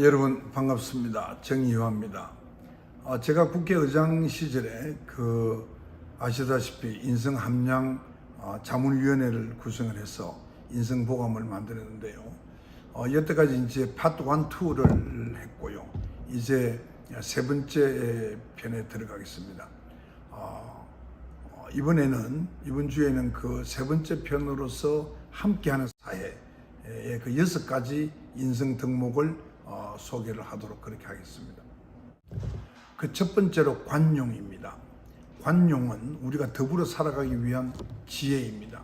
아, 여러분 반갑습니다. 정의화입니다. 아, 제가 국회의장 시절에 그 아시다시피 인성 함량 아, 자문위원회를 구성을 해서 인성 보감을 만들었는데요. 어, 여태까지 이제 파트 1, 2를 했고요. 이제 세 번째 편에 들어가겠습니다. 아, 어, 이번에는 이번 주에는 그 세 번째 편으로서 함께하는 사회의 그 여섯 가지 인성 덕목을 어, 소개를 하도록 그렇게 하겠습니다. 그 첫 번째로 관용입니다. 관용은 우리가 더불어 살아가기 위한 지혜입니다.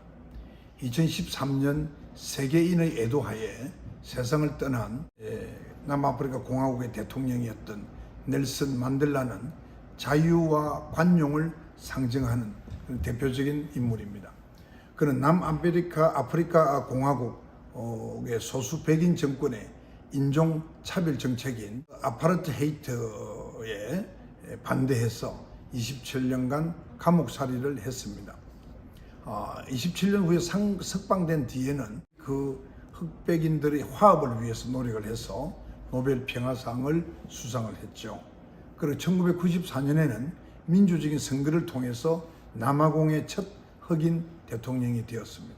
2013년 세계인의 애도하에 세상을 떠난 예, 남아프리카 공화국의 대통령이었던 넬슨 만델라는 자유와 관용을 상징하는 대표적인 인물입니다. 그는 남아메리카 아프리카 공화국의 소수 백인 정권의 인종 차별 정책인 아파르트 헤이트에 반대해서 27년간 감옥살이를 했습니다. 아, 27년 후에 상, 석방된 뒤에는 그 흑백인들의 화합을 위해서 노력을 해서 노벨 평화상을 수상을 했죠. 그리고 1994년에는 민주적인 선거를 통해서 남아공의 첫 흑인 대통령이 되었습니다.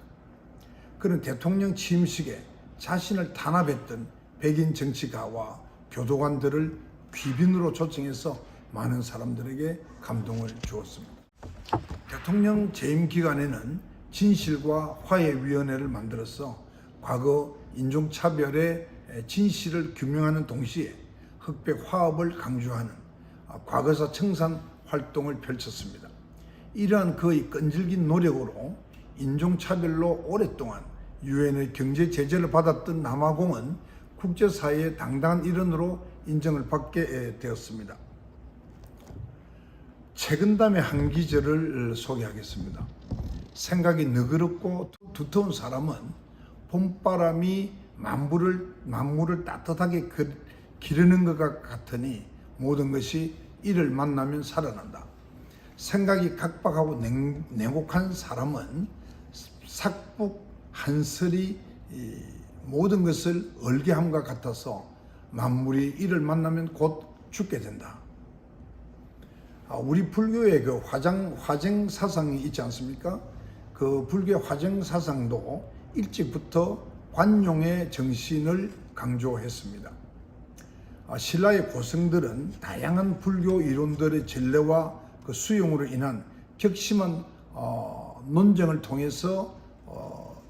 그는 대통령 취임식에 자신을 탄압했던 백인 정치가와 교도관들을 귀빈으로 초청해서 많은 사람들에게 감동을 주었습니다. 대통령 재임 기간에는 진실과 화해위원회를 만들어서 과거 인종차별의 진실을 규명하는 동시에 흑백 화합을 강조하는 과거사 청산 활동을 펼쳤습니다. 이러한 그의 끈질긴 노력으로 인종차별로 오랫동안 유엔의 경제 제재를 받았던 남아공은 국제사회의 당당한 일원으로 인정을 받게 되었습니다. 최근담의 한 기절을 소개하겠습니다. 생각이 너그럽고 두터운 사람은 봄바람이 만물을 만물을 따뜻하게 그- 기르는 것 같으니 모든 것이 이를 만나면 살아난다. 생각이 각박하고 냉, 냉혹한 사람은 삭북 한설이 이 모든 것을 얼개함과 같아서 만물이 이를 만나면 곧 죽게 된다. 아, 우리 불교의 그 화장 화쟁 사상이 있지 않습니까? 그 불교 화쟁 사상도 일찍부터 관용의 정신을 강조했습니다. 아, 신라의 고성들은 다양한 불교 이론들의 전례와 그 수용으로 인한 격심한 어, 논쟁을 통해서 어,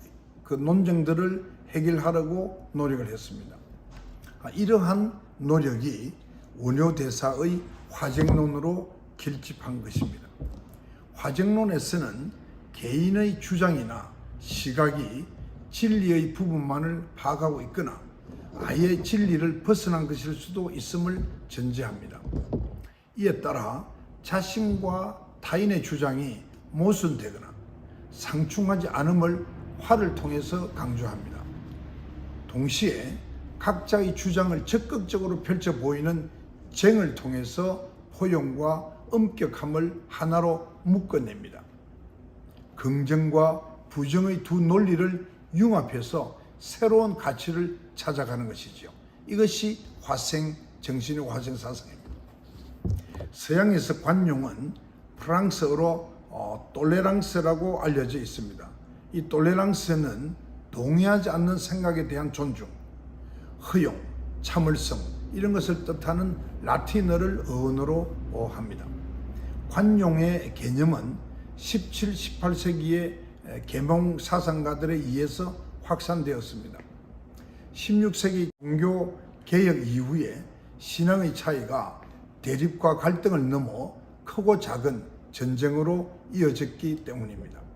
그 논쟁들을 해결하려고 노력을 했습니다. 아, 이러한 노력이 원효대사의 화쟁론으로 결집한 것입니다. 화쟁론에서는 개인의 주장이나 시각이 진리의 부분만을 파악하고 있거나 아예 진리를 벗어난 것일 수도 있음을 전제합니다. 이에 따라 자신과 타인의 주장이 모순되거나 상충하지 않음을 화를 통해서 강조합니다. 동시에 각자의 주장을 적극적으로 펼쳐 보이는 쟁을 통해서 포용과 엄격함을 하나로 묶어냅니다. 긍정과 부정의 두 논리를 융합해서 새로운 가치를 찾아가는 것이죠. 이것이 화생 정신의 화생 사상입니다. 서양에서 관용은 프랑스어로 어, 똘레랑스라고 알려져 있습니다. 이 똘레랑스는 동의하지 않는 생각에 대한 존중, 허용, 참을성 이런 것을 뜻하는 라틴어를 어원으로 합니다. 관용의 개념은 17, 18세기의 계몽 사상가들에 의해서 확산되었습니다. 16세기 종교 개혁 이후에 신앙의 차이가 대립과 갈등을 넘어 크고 작은 전쟁으로 이어졌기 때문입니다.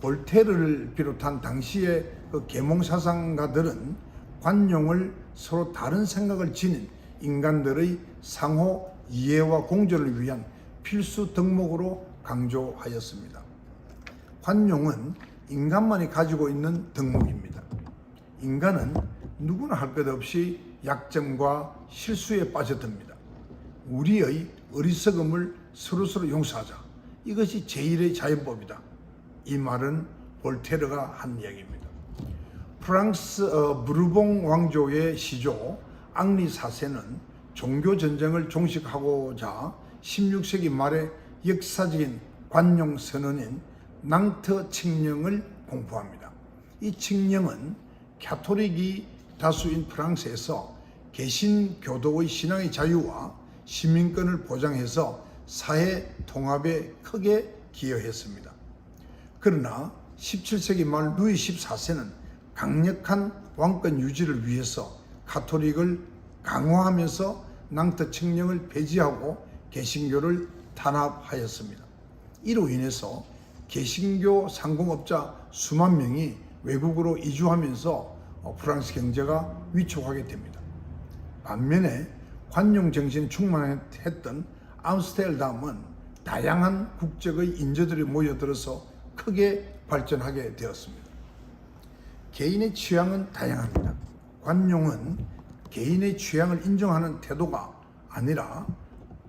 볼테르를 비롯한 당시의 그 계몽 사상가들은 관용을 서로 다른 생각을 지닌 인간들의 상호 이해와 공존을 위한 필수 덕목으로 강조하였습니다. 관용은 인간만이 가지고 있는 덕목입니다. 인간은 누구나 할 것 없이 약점과 실수에 빠져듭니다. 우리의 어리석음을 서로서로 용서하자. 이것이 제일의 자연법이다. 이 말은 볼테르가 한 이야기입니다. 프랑스 어, 브루봉 왕조의 시조 앙리 4세는 종교 전쟁을 종식하고자 16세기 말에 역사적인 관용 선언인 낭터 칙령을 공포합니다. 이 칙령은 가톨릭이 다수인 프랑스에서 개신교도의 신앙의 자유와 시민권을 보장해서 사회 통합에 크게 기여했습니다. 그러나 17세기 말 루이 14세는 강력한 왕권 유지를 위해서 가톨릭을 강화하면서 낭터 칙령을 폐지하고 개신교를 탄압하였습니다. 이로 인해서 개신교 상공업자 수만 명이 외국으로 이주하면서 어, 프랑스 경제가 위축하게 됩니다. 반면에 관용 정신이 충만했던 암스테르담은 다양한 국적의 인재들이 모여들어서 크게 발전하게 되었습니다. 개인의 취향은 다양합니다. 관용은 개인의 취향을 인정하는 태도가 아니라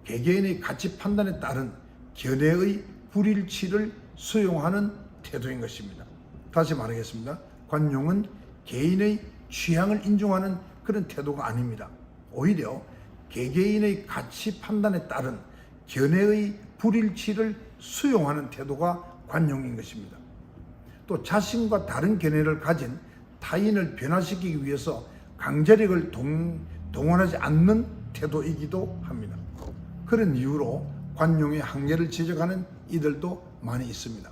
개개인의 가치 판단에 따른 견해의 불일치를 수용하는 태도인 것입니다. 다시 말하겠습니다. 관용은 개인의 취향을 인정하는 그런 태도가 아닙니다. 오히려 개개인의 가치 판단에 따른 견해의 불일치를 수용하는 태도가 관용인 것입니다. 또 자신과 다른 견해를 가진 타인을 변화시키기 위해서 강제력을 동, 동원하지 않는 태도이기도 합니다. 그런 이유로 관용의 한계를 지적하는 이들도 많이 있습니다.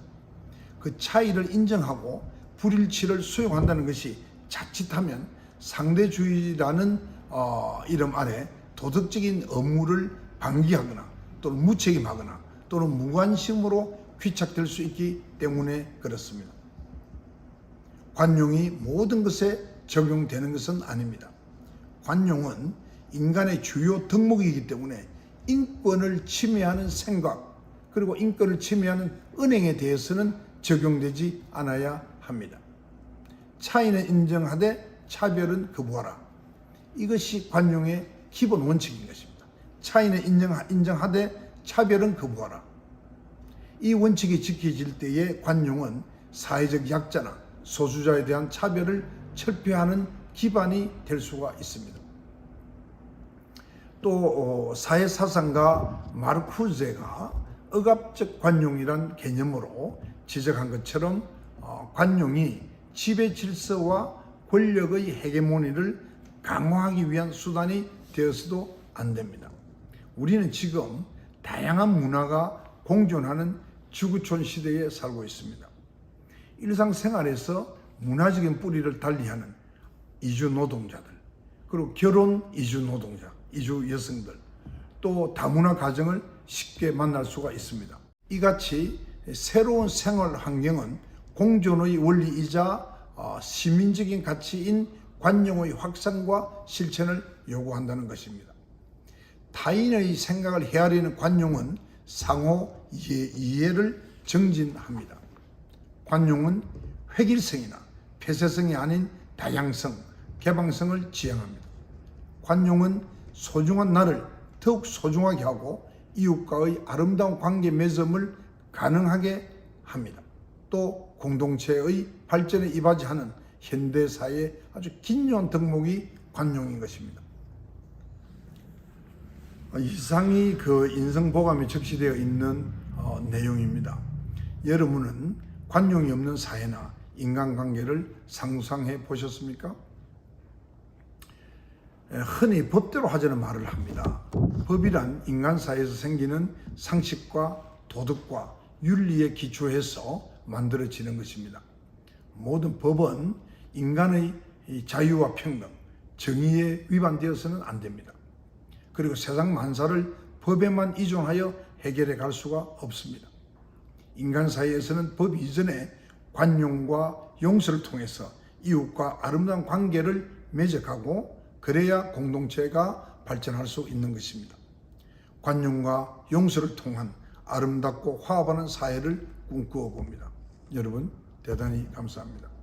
그 차이를 인정하고 불일치를 수용한다는 것이 자칫하면 상대주의라는 어, 이름 아래 도덕적인 의무를 방기하거나 또는 무책임하거나 또는 무관심으로 귀착될 수 있기 때문에 그렇습니다. 관용이 모든 것에 적용되는 것은 아닙니다. 관용은 인간의 주요 덕목이기 때문에 인권을 침해하는 생각 그리고 인권을 침해하는 은행에 대해서는 적용되지 않아야 합니다. 차이는 인정하되 차별은 거부하라. 이것이 관용의 기본 원칙인 것입니다. 차이는 인정, 인정하되 차별은 거부하라. 이 원칙이 지켜질 때에 관용은 사회적 약자나 소수자에 대한 차별을 철폐하는 기반이 될 수가 있습니다. 또 어, 사회사상가 마르쿠제가 억압적 관용이란 개념으로 지적한 것처럼 어, 관용이 지배 질서와 권력의 헤게모니를 강화하기 위한 수단이 되어서도 안 됩니다. 우리는 지금 다양한 문화가 공존하는 지구촌 시대에 살고 있습니다. 일상생활에서 문화적인 뿌리를 달리하는 이주 노동자들, 그리고 결혼 이주 노동자, 이주 여성들, 또 다문화 가정을 쉽게 만날 수가 있습니다. 이같이 새로운 생활 환경은 공존의 원리이자 어, 시민적인 가치인 관용의 확산과 실천을 요구한다는 것입니다. 타인의 생각을 헤아리는 관용은 상호 이해, 를 정진합니다. 관용은 획일성이나 폐쇄성이 아닌 다양성, 개방성을 지향합니다. 관용은 소중한 나를 더욱 소중하게 하고 이웃과의 아름다운 관계 맺음을 가능하게 합니다. 또 공동체의 발전에 이바지하는 현대사의 아주 긴요한 덕목이 관용인 것입니다. 이상이 그 인성보감에 적시되어 있는 어, 내용입니다. 여러분은 관용이 없는 사회나 인간관계를 상상해 보셨습니까? 흔히 법대로 하자는 말을 합니다. 법이란 인간 사회에서 생기는 상식과 도덕과 윤리에 기초해서 만들어지는 것입니다. 모든 법은 인간의 자유와 평등, 정의에 위반되어서는 안 됩니다. 그리고 세상 만사를 법에만依존하여 해결해 갈 수가 없습니다. 인간 사이에서는 법 이전에 관용과 용서를 통해서 이웃과 아름다운 관계를 맺어가고 그래야 공동체가 발전할 수 있는 것입니다. 관용과 용서를 통한 아름답고 화합하는 사회를 꿈꾸어 봅니다. 여러분 대단히 감사합니다.